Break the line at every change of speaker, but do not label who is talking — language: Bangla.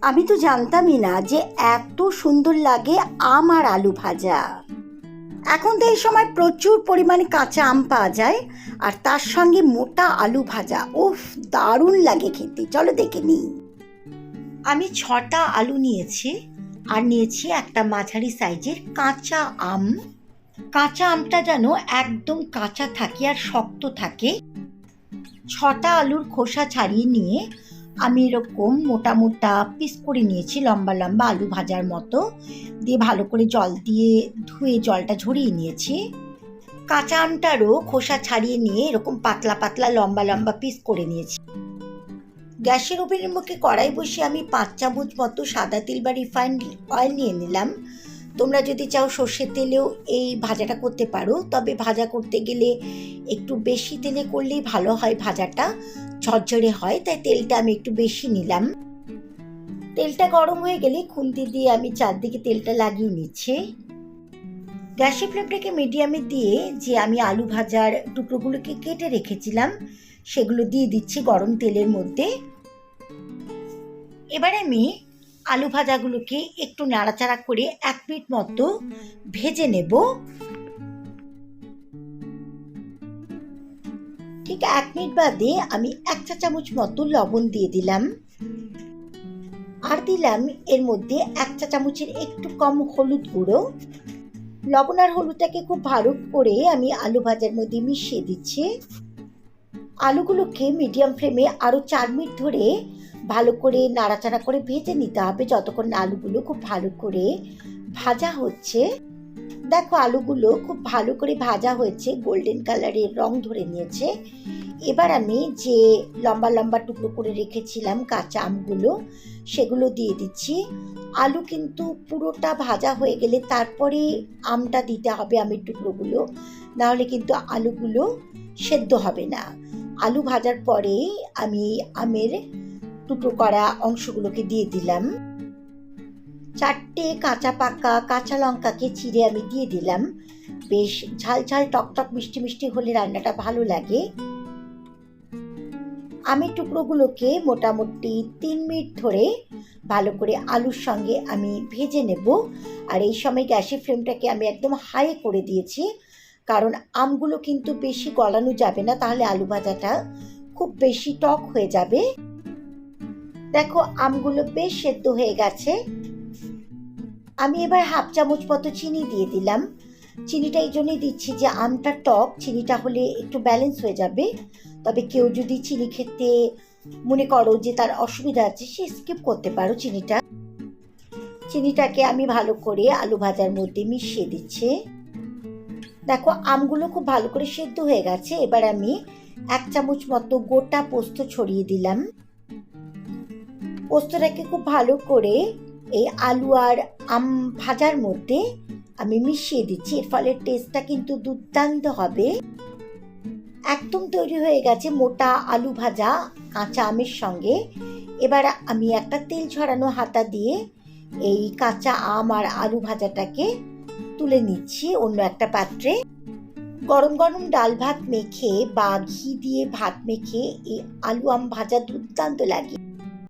আমি তো জানতামই না যে এত সুন্দর লাগে আম আর আলু ভাজা। এখন তো এই সময় প্রচুর পরিমাণে কাঁচা আম পাওয়া যায়, আর তার সঙ্গে মোটা আলু ভাজা। উফ, দারুণ লাগে খেতে। চলো দেখে নিই। আমি ছটা আলু নিয়েছি, আর নিয়েছি একটা মাঝারি সাইজের কাঁচা আম। কাঁচা আমটা যেন একদম কাঁচা থাকে আর শক্ত থাকে। ছটা আলুর খোসা ছাড়িয়ে নিয়ে আমি এরকম মোটা মোটা পিস করে নিয়েছি, লম্বা লম্বা আলু ভাজার মতো। দিয়ে ভালো করে জল দিয়ে ধুয়ে জলটা ঝরিয়ে নিয়েছি। কাঁচা আমটারও খোসা ছাড়িয়ে নিয়ে এরকম পাতলা পাতলা লম্বা লম্বা পিস করে নিয়েছি। গ্যাসের ওভেনের মুখে কড়াই বসে আমি পাঁচ চামচ মতো সাদা তেল বা রিফাইন্ড অয়েল নিয়ে নিলাম। তোমরা যদি চাও সর্ষের তেলেও এই ভাজাটা করতে পারো, তবে ভাজা করতে গেলে একটু বেশি তেলে করলেই ভালো হয় ভাজাটা। ঝরঝরে হয়, তাই তেলটা আমি একটু বেশি নিলাম। তেলটা গরম হয়ে গেলে খুন্তি দিয়ে আমি চারদিকে তেলটা লাগিয়ে নিচ্ছি। গ্যাসের ফ্লেমটাকে মিডিয়ামে দিয়ে যে আমি আলু ভাজার টুকরোগুলোকে কেটে রেখেছিলাম, সেগুলো দিয়ে দিচ্ছি গরম তেলের মধ্যে। এবার আমি আলু ভাজাগুলোকে একটু নাড়াচাড়া করে এক মিনিট মতো ভেজে নেব। ঠিক এক মিনিট বাদে আমি এক চা চামচ মতো লবণ দিয়ে দিলাম। আর দিলাম এর মধ্যে এক চা চামচের একটু কম হলুদ গুঁড়ো। লবণ আর হলুদটাকে খুব ভালো করে আমি আলু ভাজার মধ্যে মিশিয়ে দিচ্ছি। আলুগুলোকে মিডিয়াম ফ্লেমে আরও চার মিনিট ধরে ভালো করে নাড়াচাড়া করে ভেজে নিতে হবে যতক্ষণ আলুগুলো খুব ভালো করে ভাজা হচ্ছে। দেখো আলুগুলো খুব ভালো করে ভাজা হয়েছে গোল্ডেন কালারের রং ধরে নিয়েছে। এবার আমি যে লম্বা লম্বা টুকরো করে রেখেছিলাম কাঁচা আমগুলো, সেগুলো দিয়ে দিচ্ছি। আলু কিন্তু পুরোটা ভাজা হয়ে গেলে তারপরে আমটা দিতে হবে আমের টুকরোগুলো, নাহলে কিন্তু আলুগুলো সেদ্ধ হবে না। আলু ভাজার পরে আমি আমের টুকরো করা অংশগুলোকে দিয়ে দিলাম। চারটে কাঁচা পাকা কাঁচা লঙ্কাকে চিড়ে আমি দিয়ে দিলাম। বেশ ঝাল ঝাল টকটক মিষ্টি মিষ্টি হলে রান্নাটা ভালো লাগে। আমের টুকরোগুলোকে মোটামুটি তিন মিনিট ধরে ভালো করে আলুর সঙ্গে আমি ভেজে নেব। আর এই সময় গ্যাসের ফ্লেমটাকে আমি একদম হাই করে দিয়েছি। কারণ আমগুলো কিন্তু বেশি গলানো যাবে না, তাহলে আলু ভাজাটা খুব বেশি টক হয়ে যাবে। দেখো আমগুলো বেশ সেদ্ধ হয়ে গেছে। আমি এবার হাফ চামচ মতো চিনি দিয়ে দিলাম। চিনিটা এই জন্যই দিচ্ছি যে আমটা টক, চিনিটা হলে একটু ব্যালেন্স হয়ে যাবে। তবে কেউ যদি চিনি খেতে মনে করো যে তার অসুবিধা আছে, সে স্কিপ করতে পারো চিনিটা। চিনিটাকে আমি ভালো করে আলু ভাজার মধ্যে মিশিয়ে দিচ্ছি। দেখো আমগুলো খুব ভালো করে সেদ্ধ হয়ে গেছে। এবার আমি এক চামচ মতো গোটা পোস্ত ছড়িয়ে দিলাম। পোস্তটাকে খুব ভালো করে এই আলু আর আম ভাজার মধ্যে আমি মিশিয়ে দিচ্ছি। এর ফলে টেস্টটা কিন্তু দুর্দান্ত হবে। একদম তৈরি হয়ে গেছে মোটা আলু ভাজা কাঁচা আমের সঙ্গে। এবার আমি একটা তেল ছড়ানো হাতা দিয়ে এই কাঁচা আম আর আলু ভাজাটাকে তুলে নিচ্ছি অন্য একটা পাত্রে। গরম গরম ডাল ভাত মেখে বা ঘি দিয়ে ভাত মেখে এই আলু আম ভাজা দুর্দান্ত লাগে।